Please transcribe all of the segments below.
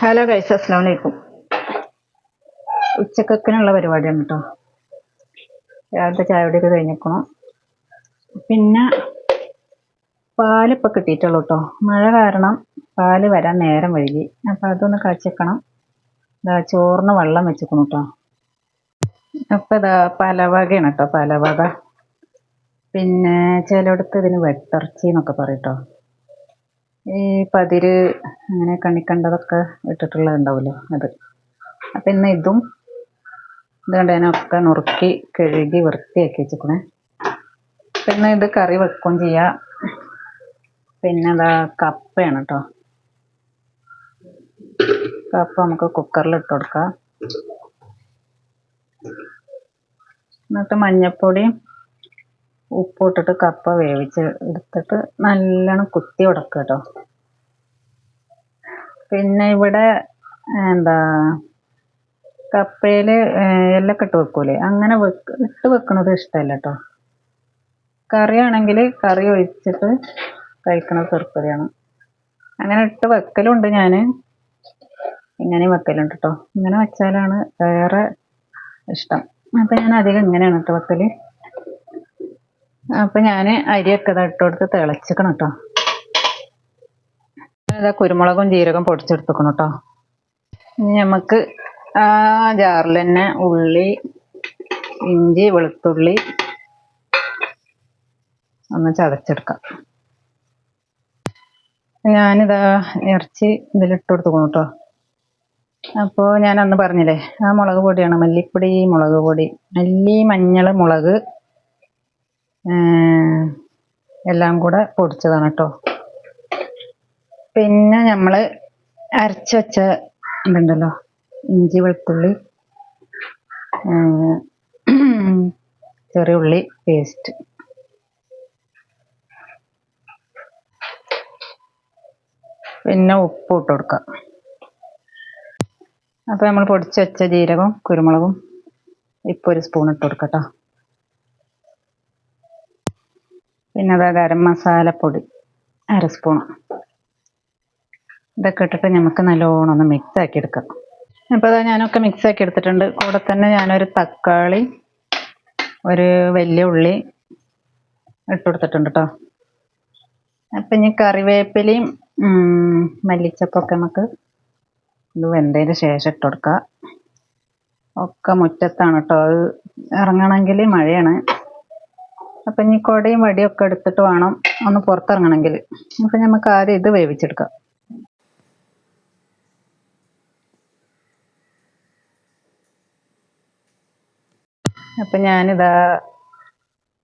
Hello guys അസ്സാം വലൈക്കും ഉച്ചക്കൊക്കിനുള്ള പരിപാടിയാണ് കേട്ടോ. രാവിലത്തെ ചായ കുടിയൊക്കെ കഴിഞ്ഞേക്കണം പിന്നെ പാലിപ്പോൾ കിട്ടിയിട്ടുള്ളൂ കേട്ടോ. മഴ കാരണം പാൽ വരാൻ നേരം വൈകി. അപ്പം അതൊന്ന് കാച്ചേക്കണം. ഇതാ ചോറിന് വെള്ളം വെച്ചേക്കണം കേട്ടോ. അപ്പം ഇതാ പലവകയാണ് കേട്ടോ പലവക. പിന്നെ ചിലയിടത്ത് ഇതിന് വെട്ടിറച്ചി എന്നൊക്കെ പറയും കേട്ടോ. ഈ പതിര് അങ്ങനെ കണിക്കണ്ടതൊക്കെ ഇട്ടിട്ടുള്ളത് ഉണ്ടാവുമല്ലോ അത്. അപ്പം ഇന്ന് ഇതും ഇത് കണ്ടതിനൊക്കെ നുറുക്കി കഴുകി വൃത്തിയാക്കി വെച്ചിക്കണേ പിന്നെ ഇത് കറി വെക്കുകയും ചെയ്യാം. പിന്നെ അതാ കപ്പയാണ് കേട്ടോ. കപ്പ നമുക്ക് കുക്കറിൽ ഇട്ട് കൊടുക്കാം. എന്നിട്ട് മഞ്ഞൾപ്പൊടിയും ഉപ്പും ഇട്ടിട്ട് കപ്പ വേവിച്ച് എടുത്തിട്ട് നല്ലോണം കുത്തി ഉടക്കുക കേട്ടോ പിന്നെ ഇവിടെ എന്താ കപ്പയിൽ എല്ലൊക്കെ ഇട്ട് വെക്കൂലേ? അങ്ങനെ വെക്ക് ഇട്ട് വെക്കണത് ഇഷ്ടമല്ല കേട്ടോ കറിയാണെങ്കിൽ കറി ഒഴിച്ചിട്ട് കഴിക്കണത് തീർക്കുകയാണ് അങ്ങനെ ഇട്ട് വെക്കലുണ്ട് ഞാൻ ഇങ്ങനെ വെക്കലുണ്ട് കേട്ടോ ഇങ്ങനെ വെച്ചാലാണ് വേറെ ഇഷ്ടം. അപ്പം ഞാൻ അധികം ഇങ്ങനെയാണ് കേട്ടോ വെക്കൽ അപ്പം ഞാൻ അരിയൊക്കെ ഇട്ട് കൊടുത്ത് തിളച്ചിക്കണം കേട്ടോ ഇതാ കുരുമുളകും ജീരകം പൊടിച്ചെടുത്തുക്കണം കേട്ടോ ഇനി നമുക്ക് ആ ജാറിൽ തന്നെ ഉള്ളി ഇഞ്ചി വെളുത്തുള്ളി ഒന്ന് ചതച്ചെടുക്കാം. ഞാനിതാ ഇറച്ചി ഇതിലിട്ട് കൊടുത്തുക്കണം കേട്ടോ അപ്പോൾ ഞാൻ അന്ന് പറഞ്ഞില്ലേ ആ മുളക് പൊടിയാണ്? മല്ലിപ്പൊടി മുളക് പൊടി മല്ലി മഞ്ഞൾ മുളക് എല്ലാം കൂടെ പൊടിച്ചതാണ് കേട്ടോ. പിന്നെ നമ്മൾ അരച്ചു വെച്ച ഇതുണ്ടല്ലോ ഇഞ്ചി വെളുത്തുള്ളി ചെറിയ ഉള്ളി പേസ്റ്റ്. പിന്നെ ഉപ്പ് ഇട്ട് കൊടുക്കാം. അപ്പോൾ നമ്മൾ പൊടിച്ച് വെച്ച ജീരകവും കുരുമുളകും ഇപ്പൊ ഒരു സ്പൂൺ ഇട്ട് കൊടുക്കട്ടോ പിന്നെ അതാ ഗരം മസാലപ്പൊടി അര സ്പൂൺ. ഇതൊക്കെ ഇട്ടിട്ട് നമുക്ക് നല്ലോണം ഒന്ന് മിക്സ് ആക്കി എടുക്കാം. അപ്പോൾ അതാ ഞാനൊക്കെ മിക്സ് ആക്കി എടുത്തിട്ടുണ്ട്. കൂടെ തന്നെ ഞാനൊരു തക്കാളി ഒരു വലിയ ഉള്ളി ഇട്ട് കൊടുത്തിട്ടുണ്ട് കേട്ടോ അപ്പം ഇനി കറിവേപ്പിലയും മല്ലിച്ചപ്പൊക്കെ നമുക്ക് ഇത് വെന്തതിന് ശേഷം ഇട്ട് കൊടുക്കുക ഒക്കെ മുറ്റത്താണ് കേട്ടോ അത് ഇറങ്ങണമെങ്കിൽ മഴയാണ്. അപ്പം ഇനി കുടയും വടിയൊക്കെ എടുത്തിട്ട് വേണം ഒന്ന് പുറത്തിറങ്ങണമെങ്കിൽ. അപ്പം നമുക്ക് ആദ്യം ഇത് വേവിച്ചെടുക്കാം. അപ്പം ഞാനിതാ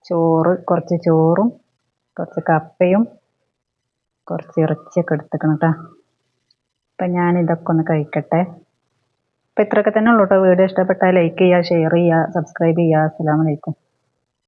ചോറ് കുറച്ച് ചോറും കുറച്ച് കപ്പയും കുറച്ച് ഇറച്ചിയൊക്കെ എടുത്തേക്കണം കേട്ടോ അപ്പം ഞാനിതൊക്കെ ഒന്ന് കഴിക്കട്ടെ. അപ്പം ഇത്രയൊക്കെ തന്നെ ഉള്ളൂ കേട്ടോ വീഡിയോ ഇഷ്ടപ്പെട്ടാൽ ലൈക്ക് ചെയ്യുക ഷെയർ ചെയ്യുക സബ്സ്ക്രൈബ് ചെയ്യുക. അസ്സാം വലൈക്കും